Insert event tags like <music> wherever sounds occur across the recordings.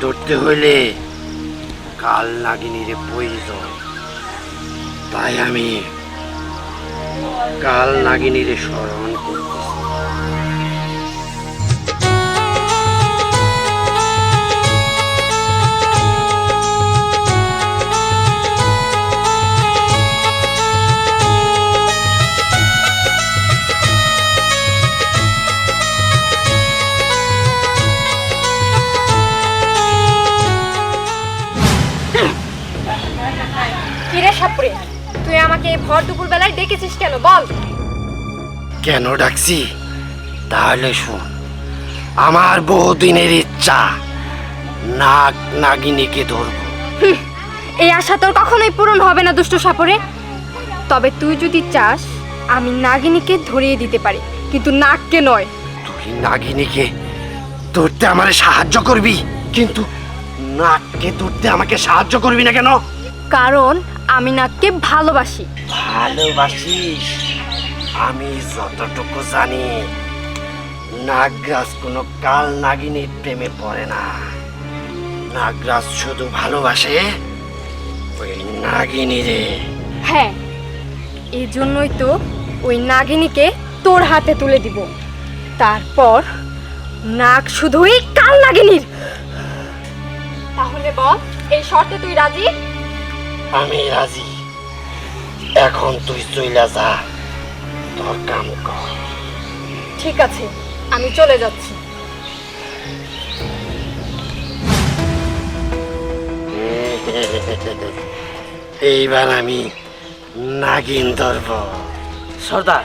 ধরতে হইলে কাল নাগিনীরে প্রয়োজন। তাই আমি কাল নাগিনীরে স্মরণ করতেছি। কিরে তুই আমাকে ভর দুপুর বেলায় ডেকেছিস কেন? বল। কেন ডাকছি? তাহলে শোন আমার বহুদিনের ইচ্ছা নাগ নাগিনীকে ধরবো। এই আশা তোর কখনোই পূরণ হবে না দুষ্ট সাপরে। তবে তুই যদি চাস আমি নাগিনীকে ধরিয়ে দিতে পারি কিন্তু নাগকে নয়। তুই নাগিনীকে ধরতে আমারে সাহায্য করবি কিন্তু নাগকে ধরতে আমাকে সাহায্য করবি না কেন? কারণ আমি নাগকে ভালোবাসি। ভালোবাসিস? আমি যতটুকু জানি নাগরাজ কোনো কাল নাগিনীর প্রেমে পড়ে না। নাগরাজ শুধু ভালোবাসে ওই নাগিনীরে হ্যাঁ এই জন্যই তো ওই নাগিনীকে তোর হাতে তুলে দিব। তারপর নাগ শুধুই কাল নাগিনীর। তাহলে বল এই শর্তে তুই রাজি? আমি রাজি। এখন তুই চইলা যা তোর কাম কর। ঠিক আছে আমি চলে যাচ্ছি। এইবার আমি নাগিন ধরব। সর্দার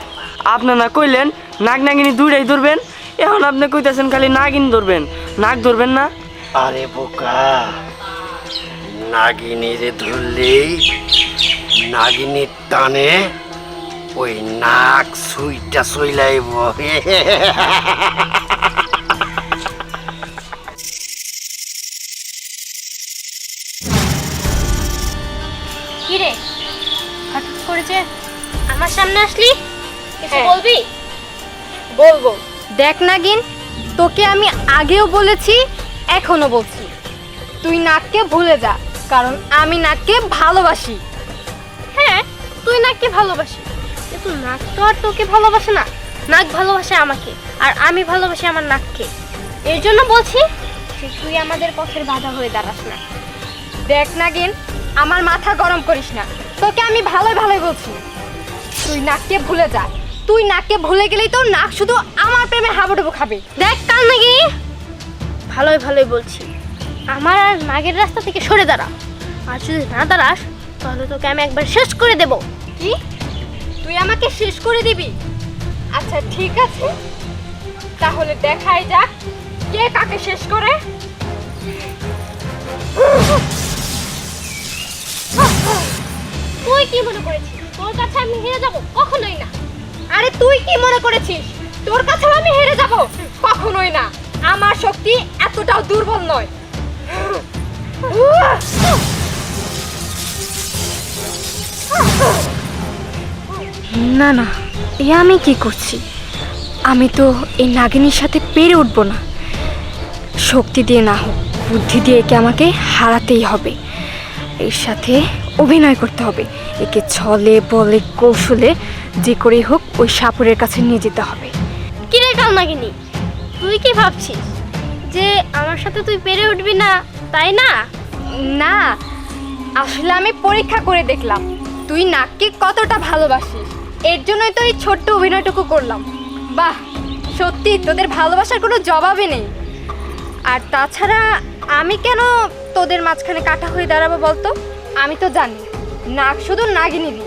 আপনি না কইলেন নাগ নাগিনী দুইটাই ধরবেন? এখন আপনি কইতেছেন খালি নাগিন ধরবেন নাক ধরবেন না? আরে বোকা নাগিনীরে ধরলেই নাগিনীর টানে ওই নাক সুইটা সইলাইব কিরে? হঠাৎ করে যে আমার সামনে আসলি? কিছু হ্যাঁ। বলবি? বলব। দেখ নাগিন তোকে আমি আগেও বলেছি এখনও বলছি। তুই নাককে ভুলে যা। কারণ আমি নাককে ভালোবাসি। হ্যাঁ তুই নাককে ভালোবাসি কিন্তু নাক তো আর তোকে ভালোবাসে না। নাক ভালোবাসে আমাকে আর আমি ভালোবাসি আমার নাককে। এর জন্য বলছি যে তুই আমাদের পথের বাধা হয়ে দাঁড়াস না। দেখ নাগিন আমার মাথা গরম করিস না। তোকে আমি ভালোই ভালোই বলছি। তুই নাককে ভুলে যা। তুই নাককে ভুলে গেলেই তো নাক শুধু আমার প্রেমে হাবুডুবু খাবে। দেখ কাল নাকি ভালোই ভালোই বলছি। আমার আর নাগের রাস্তা থেকে সরে দাঁড়া। আর যদি না দাঁড়াস তাহলে তোকে আমি একবার শেষ করে দেবো। কি? তুই আমাকে শেষ করে দিবি? আচ্ছা ঠিক আছে। তাহলে দেখাই যাক কে কাকে শেষ করে। তুই কি মনে করেছিস? তোর কাছে আমি হেরে যাব? কখনোই না। আরে তুই কি মনে করেছিস? তোর কাছেও আমি হেরে যাব? কখনোই না। আমার শক্তি এতটাও দুর্বল নয়। না না, এ আমি কি করছি? আমি তো এই নাগিনীর সাথে পেরে উঠবো না। শক্তি দিয়ে না হোক, বুদ্ধি দিয়ে একে আমাকে হারাতেই হবে। এর সাথে অভিনয় করতে হবে। একে ছলে, বলে, কৌশলে যে করেই হোক, ওই সাপুরের কাছে নিয়ে যেতে হবে। কি রে কাল নাগিনি, তুই কি ভাবছিস? যে আমার সাথে তুই পেরে উঠবি না, তাই না? না, আসলে আমি পরীক্ষা করে দেখলাম। তুই নাককে কতটা ভালোবাসিস। এর জন্যই তো এই ছোট্ট অভিনয়টুকু করলাম। বাহ, সত্যি, তোদের ভালোবাসার কোনো জবাবই নেই। আর তাছাড়া আমি কেন তোদের মাঝখানে কাটা হয়ে দাঁড়াবো বলতো? আমি তো জানি, নাক শুধু নাগিনিবি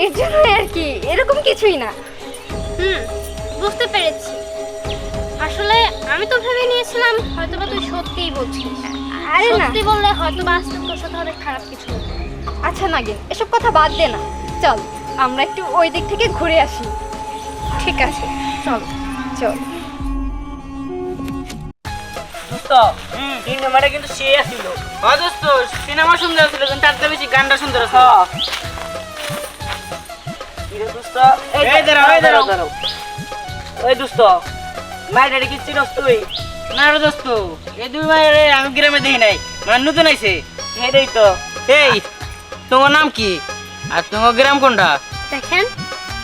এর জন্য আর কি, এরকম কিছুই না। হুম, বুঝতে পেরেছি। আসলে আমি তো ভেবে নিয়েছিলাম হয়তোবা তুই সত্যিই বলছিস। আরে না। সত্যি বললে হয়তোবা আজকে তোর সাথে অনেক খারাপ কিছু হতো। আচ্ছা নাগিন এসব কথা বাদ দে না। চল আমরা একটু ওই দিক থেকে ঘুরে আসি। ঠিক আছে চল। চল। নম্বরে কিন্তু সে আসিল হ্যাঁ দোস্ত সিনেমা সুন্দর ছিল কিন্তু তার চেয়ে বেশি গানটা সুন্দর আছে কিরে দোস্ত? এই দাঁড়াও এই দাঁড়াও ওই দোস্ত মাইডারে কি চিনস তুই না রে দোস্ত এই দুই মায়ের আমি গ্রামে দেখি নাই মানে নতুন আইছে। এটাই তো। এই তোমার নাম কি? আর তোমার গ্রাম কোনটা? দেখেন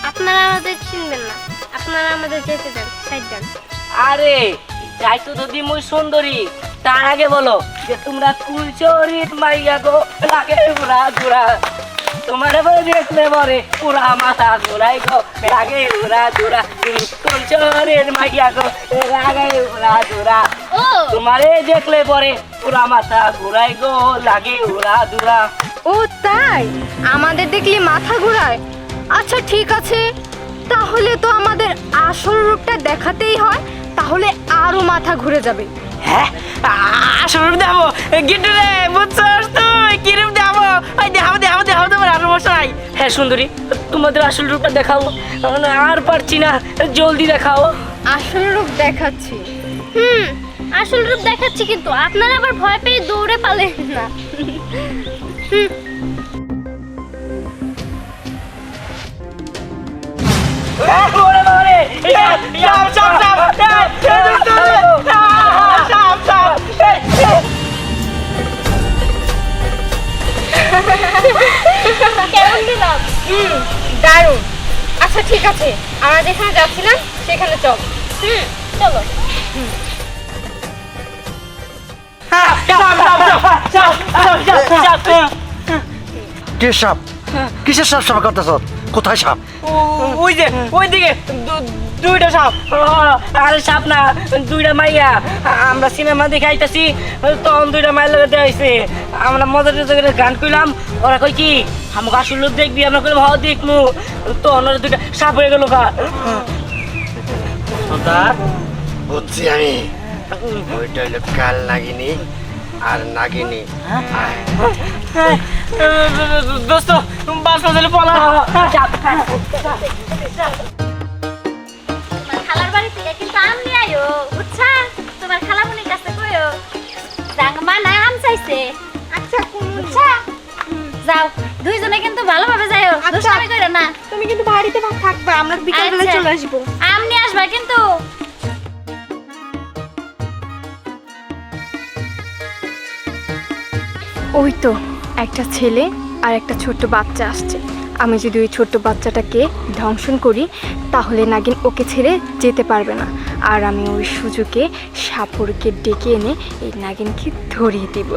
আপনারা আমাদের চিনবেন না। আপনারা আমাদের যেতে দেন সাইড দেন। আরে যাই তো যদি মুই সুন্দরী তার আগে বলো যে তোমরা কুলচরিত মাইয়া গো লাগে ঘুরা ঘুরা তোমার দেখলে পরে পুরা মাথা ঘুরাই গো লাগে ঘুরা ঘুরা কুলচরিত মাইয়া গো লাগে ঘুরা ঘুরা। তোমারে দেখলে পরে পুরা মাথা ঘুরাই গো লাগে ঘুরা ঘুরা। ও তাই? আমাদের দেখলে মাথা ঘোরায়? আচ্ছা ঠিক আছে। তাহলে তো আমাদের আসল রূপটা দেখাতেই হয় তাহলে আরও মাথা ঘুরে যাবে। হ্যাঁ আসল রূপ দেখাবো। গিট্টু সুন্দরী তোমাদের আসল রূপটা দেখাও আর পারছি না জলদি দেখাও আসল রূপ দেখাচ্ছি হুম আসল রূপ দেখাচ্ছি কিন্তু আপনারা আবার ভয় পেয়ে দৌড়ে পালেন না হুম দারুণ। আচ্ছা ঠিক আছে। আমরা যেখানে যাচ্ছিলাম সেখানে চল। হুম চলো। কে সাপ? কিসের সাপ সাপ করতেছ? কোথায় সাপ? ওই যে ওইদিকে। দুইটা সাপ আরে সাপ না দুইটা মাইয়া আমরা সিনেমা দেখে আইতাছি তখন দুইটা মাইয়া লগে দেখাইছে আমরা মজা টজা করে গান কইলাম ওরা কই কি আমাকে আসল লোক দেখবি আমরা কইলাম হ দেখমু তো ওনারা দুইটা সাপ হয়ে গেল গা সর্দার বুঝছি আমি ওইটা হইল কাল নাগিনী আর নাগিনী। দোস্ত বাস বাজালে পলা আম বুঝছা তোমার খালামুনির কাছে কইও। জাংমা না আম চাইছে। আচ্ছা বুঝছা যাও। দুইজনে কিন্তু ভালোভাবে যাইও দুষ্টামি কইরো না। তুমি কিন্তু বাড়িতে থাকবে আমরা বিকালবেলা চলে আসব। আম আসবা কিন্তু। ওই তো একটা ছেলে আর একটা ছোট্ট বাচ্চা আসছে। আমি যদি ওই ছোট্ট বাচ্চাটাকে ধ্বংসন করি তাহলে নাগিন ওকে ছেড়ে যেতে পারবে না। আর আমি ওই সুযোগে সাপরকে ডেকে এনে এই নাগিনকে ধরিয়ে দিব।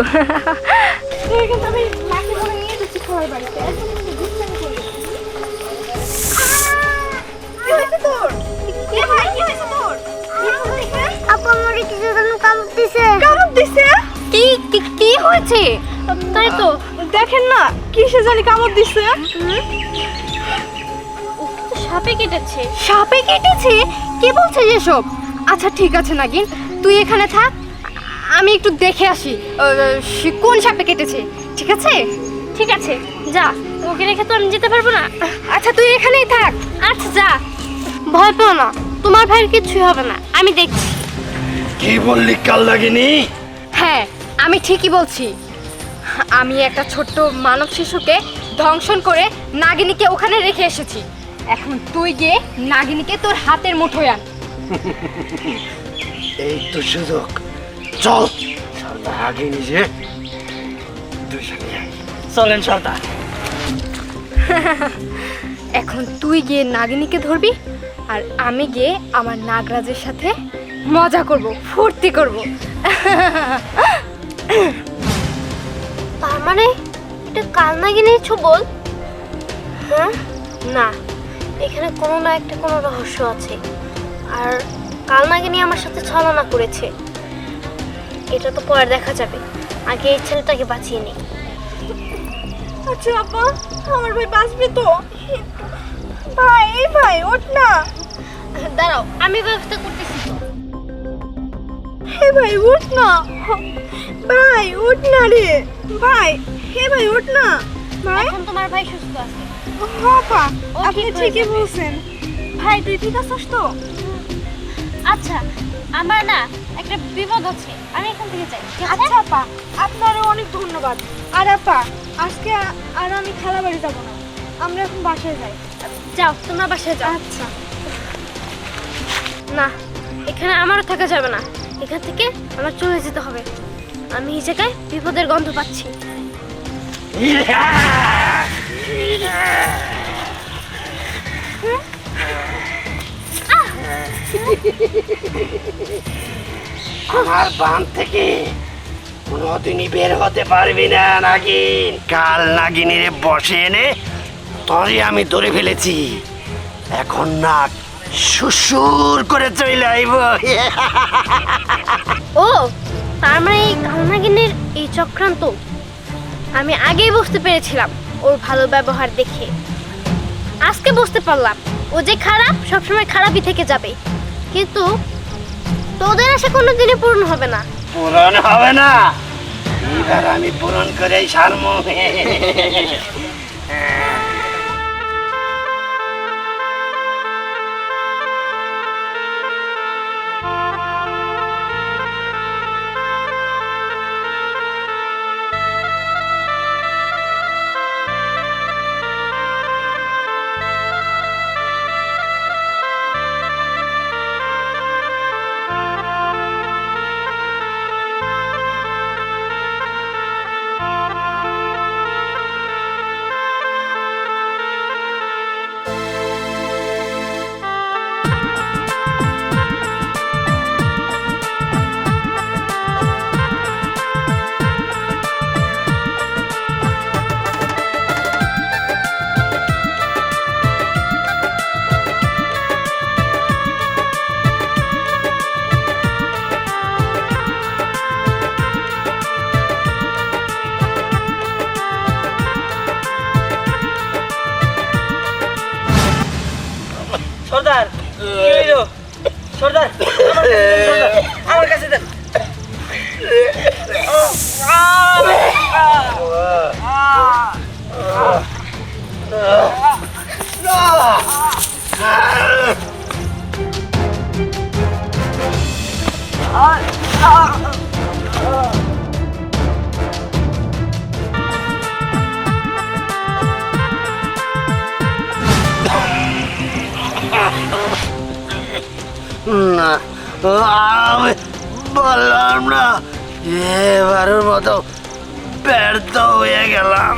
কি হয়েছে? তাই তো। দেখেন না কিসে জানি কামড় দিছে। সাপে কেটেছে। সাপে কেটেছে? কে বলছে এসব আচ্ছা ঠিক আছে নাগিন। তুই এখানে থাক। আমি একটু দেখে আসি কোন সাপে কেটেছে ঠিক আছে? ঠিক আছে যা। ওকে রেখে তো আমি যেতে পারব না। আচ্ছা তুই এখানেই থাক। আচ্ছা যা। ভয় পেও না তোমার ভাইয়ের কিচ্ছুই হবে না আমি দেখছি। কি বললি কাল নাগিনী? হ্যাঁ আমি ঠিকই বলছি। আমি একটা ছোট্ট মানব শিশুকে ধ্বংসন করে নাগিনীকে ওখানে রেখে এসেছি। এখন তুই গিয়ে নাগিনীকে তোর হাতের মুঠোয় আন। এই তো সুযোগ। চল। যে দুজনে আয়। চলেন সর্দার এখন তুই গিয়ে নাগিনীকে ধরবি আর আমি গিয়ে আমার নাগরাজের সাথে মজা করব ফুর্তি করব। তার মানে এটা কাল কালনাগিনীর ছবল? হ্যাঁ? না এখানে কোনো না একটা কোনো রহস্য আছে। আর কাল কালনাগিনী আমার সাথে ছলনা করেছে। এটা তো পরে দেখা যাবে। আগে এই ছেলেটাকে বাঁচিয়ে নিই আচ্ছা আপা আমার ভাই বাঁচবে তো? ভাই ভাই ওঠ না। দাঁড়াও আমি ব্যবস্থা করতেছি। হে ভাই উঠ না। ভাই উঠ না রে। ভাই হে ভাই উঠ না। ভাই। এখন তোমার ভাই সুস্থ আছে। হাপা ও ঠিক হয়ে যাবে। বলছেন। ভাই তুই ঠিক আছিস তো? আচ্ছা আমার না একটা বিপদ আছে আমি এখান থেকে যাই। ঠিক আছে আচ্ছা আপা আপনারও অনেক ধন্যবাদ। আর আপা আজকে আর আমি খেলা বাড়ি যাব না। আমরা এখন বাসায় যাই। যাও তোমরা বাসায় যাও। আচ্ছা। না এখানে আমারও থাকা যাবে না। এখান থেকে আমার চলে যেতে হবে। আমি এই জায়গায় বিপদের গন্ধ পাচ্ছি। আমার বান থেকে কোনোদিনই বের হতে পারবি না নাগিন। কাল নাগিনীরে বসে এনে তরে আমি ধরে ফেলেছি। এখন নাক সুসুর করে চলে আইব। ও তার মানে এই কালনাগিনের এই চক্রান্ত আমি আগেই বুঝতে পেরেছিলাম ওর ভালো ব্যবহার দেখে। আজকে বুঝতে পারলাম ও যে খারাপ সবসময় খারাপই থেকে যাবে। কিন্তু তোদের আশা কোনো দিনই পূর্ণ হবে না। পূরণ হবে না। এবার আমি পূরণ করেই সারমু। <laughs> সর্দার? সর্দার আমার কাছে দেন, সর্দার, না। আমি বললাম না এবারের মতো ব্যর্থ হয়ে গেলাম।